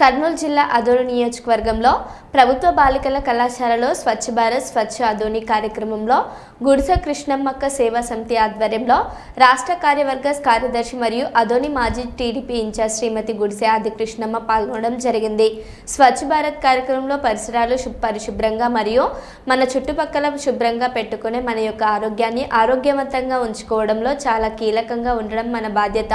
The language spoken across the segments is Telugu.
కర్నూలు జిల్లా అదోని నియోజకవర్గంలో ప్రభుత్వ బాలికల కళాశాలలో స్వచ్ఛ భారత్ స్వచ్ఛ అధోని కార్యక్రమంలో గుడిసె కృష్ణమ్మక్క సేవా సమితి ఆధ్వర్యంలో రాష్ట్ర కార్యవర్గ కార్యదర్శి మరియు అదోని మాజీ టీడీపీ ఇన్ఛార్జ్ శ్రీమతి గుడిసె ఆది కృష్ణమ్మ పాల్గొనడం జరిగింది. స్వచ్ఛ భారత్ కార్యక్రమంలో పరిసరాలు పరిశుభ్రంగా మరియు మన చుట్టుపక్కల శుభ్రంగా పెట్టుకునే మన యొక్క ఆరోగ్యాన్ని ఆరోగ్యవంతంగా ఉంచుకోవడంలో చాలా కీలకంగా ఉండడం మన బాధ్యత.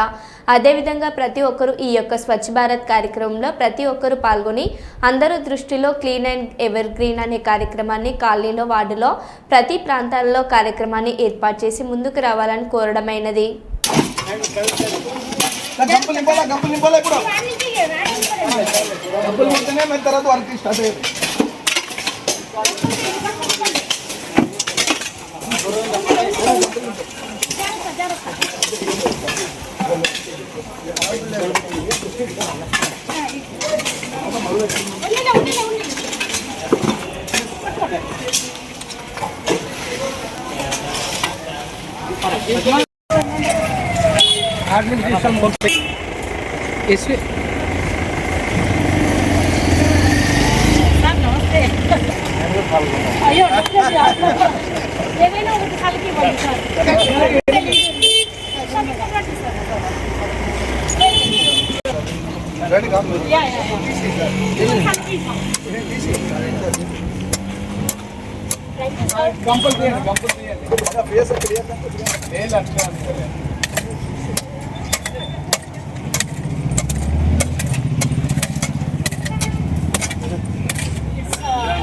అదేవిధంగా ప్రతి ఒక్కరూ ఈ యొక్క స్వచ్ఛ భారత్ కార్యక్రమంలో ప్రతి ఒక్కరూ పాల్గొని అందరూ దృష్టిలో క్లీన్ అండ్ ఎవర్ గ్రీన్ అనే కార్యక్రమాన్ని కాలనీలో వార్డులో ప్రతి ప్రాంతాల్లో కార్యక్రమాన్ని ఏర్పాటు చేసి ముందుకు రావాలని కోరడమైనది గంపలు వర్క్ స్టార్ట్ అయ్యేది సార్ నమస్తే అయ్యో ఏదైనా ఒకటి కలిగి ఇవ్వండి సార్ సార్, ఇంకా రండి సార్. రెడీ కాదు యా, యా, యా. ఇది కలిగి ఇవ్వండి. గంపలు తీయండి గంపలు తీయండి ఫేస్ అట్లా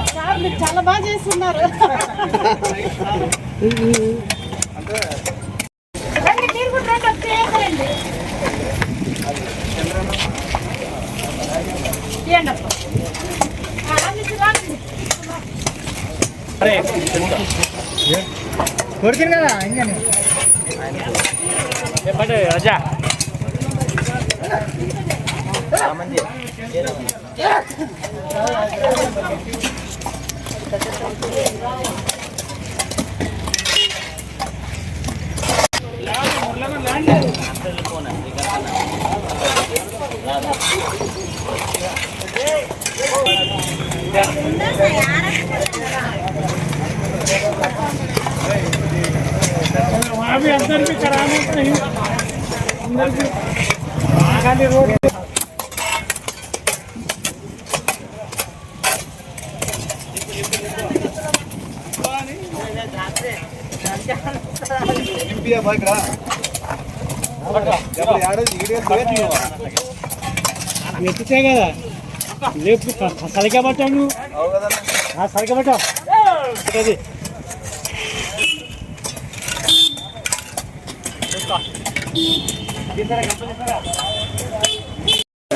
సార్ చాలా బాగా చేస్తున్నారు. కొడుతుంది కదా ఇంకా రజా अभी अंदर भी कराना तो नहीं अंदर भी खाली रोड నింపియా బాయ్ ఇక్కడ ఎప్పుడు ఏడాది వీడియో తీయట్లేవా ఎత్తుతే కదా లేపు సరిగా పట్టావు నువ్వు అవు కదా ఆ సరిగా పట్టావు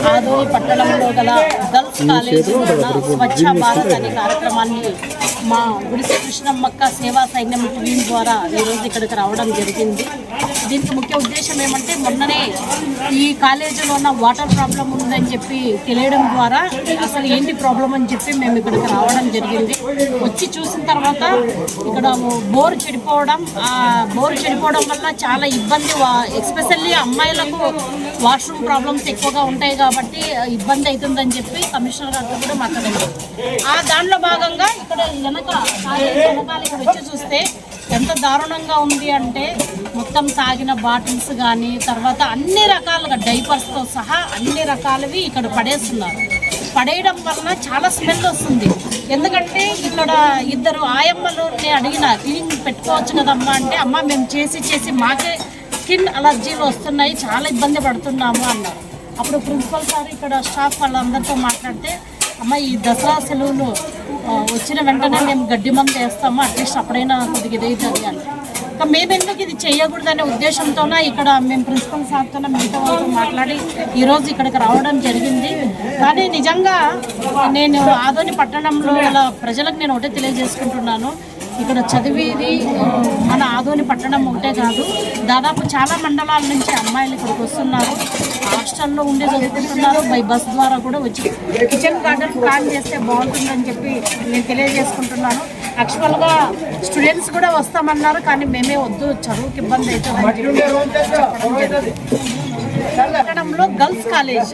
ఆదోని పట్టణంలో గల గర్ల్స్ కాలేజీలో ఉన్న స్వచ్ఛ భారత్ అనే కార్యక్రమాన్ని మా గుడిసె కృష్ణమ్మక్క సేవా సైన్యం టీం ద్వారా ఈరోజు ఇక్కడికి రావడం జరిగింది. దీనికి ముఖ్య ఉద్దేశం ఏమంటే మొన్ననే ఈ కాలేజీలో ఉన్న వాటర్ ప్రాబ్లం ఉందని చెప్పి తెలియడం ద్వారా అసలు ఏంటి ప్రాబ్లం అని చెప్పి మేము ఇక్కడికి రావడం జరిగింది. వచ్చి చూసిన తర్వాత ఇక్కడ బోర్ చెడిపోవడం ఆ బోర్ చెడిపోవడం వల్ల చాలా ఇబ్బంది ఎస్పెషల్లీ అమ్మాయిలకు వాష్రూమ్ ప్రాబ్లమ్స్ ఎక్కువగా ఉంటాయి కాబట్టి ఇబ్బంది అవుతుందని చెప్పి కమిషనర్ గారితో కూడా మాట్లాడారు. ఆ దానిలో భాగంగా ఇక్కడ వెనక కాలేజీ వెనకాల ఇక్కడ వచ్చి చూస్తే ఎంత దారుణంగా ఉంది అంటే మొత్తం తాగిన బాటిల్స్ కానీ తర్వాత అన్ని రకాలుగా డైపర్స్తో సహా అన్ని రకాలవి ఇక్కడ పడేస్తున్నారు. పడేయడం వలన చాలా స్మెల్ వస్తుంది. ఎందుకంటే ఇక్కడ ఇద్దరు ఆయమ్మలు నేను అడిగిన క్లీన్ పెట్టుకోవచ్చు కదమ్మా అంటే అమ్మ మేము చేసి చేసి మాకే స్కిన్ అలర్జీలు వస్తున్నాయి చాలా ఇబ్బంది పడుతున్నాము అన్నారు. అప్పుడు ప్రిన్సిపల్ సార్ ఇక్కడ స్టాఫ్ వాళ్ళందరితో మాట్లాడితే అమ్మ ఈ దసరా సెలవులు వచ్చిన వెంటనే మేము గడ్డి మందు వేస్తాము. అట్లీస్ట్ అప్పుడైనా కొద్దిగా ఇదవుతుంది అని ఇంకా మేము ఇది చేయకూడదనే ఉద్దేశంతోనే ఇక్కడ మేము ప్రిన్సిపల్ సార్తో మిగతా వాళ్ళతో మాట్లాడి ఈరోజు ఇక్కడికి రావడం జరిగింది. కానీ నిజంగా నేను ఆదోని పట్టణంలో ప్రజలకు నేను ఒకటే తెలియజేసుకుంటున్నాను. ఇక్కడ చదివేది మన ఆదోని పట్టణం ఒకటే కాదు దాదాపు చాలా మండలాల నుంచి అమ్మాయిలు ఇక్కడికి వస్తున్నారు. హాస్టల్లో ఉండి చదువుకుంటున్నారు బై బస్ ద్వారా కూడా వచ్చి కిచెన్ గార్డెన్ ప్లాన్ చేస్తే బాగుంటుందని చెప్పి నేను తెలియజేసుకుంటున్నాను. యాక్చువల్గా స్టూడెంట్స్ కూడా వస్తామన్నారు కానీ మేమే వద్దు చదువుకి ఇబ్బంది అవుతుంది పట్టణంలో గర్ల్స్ కాలేజ్.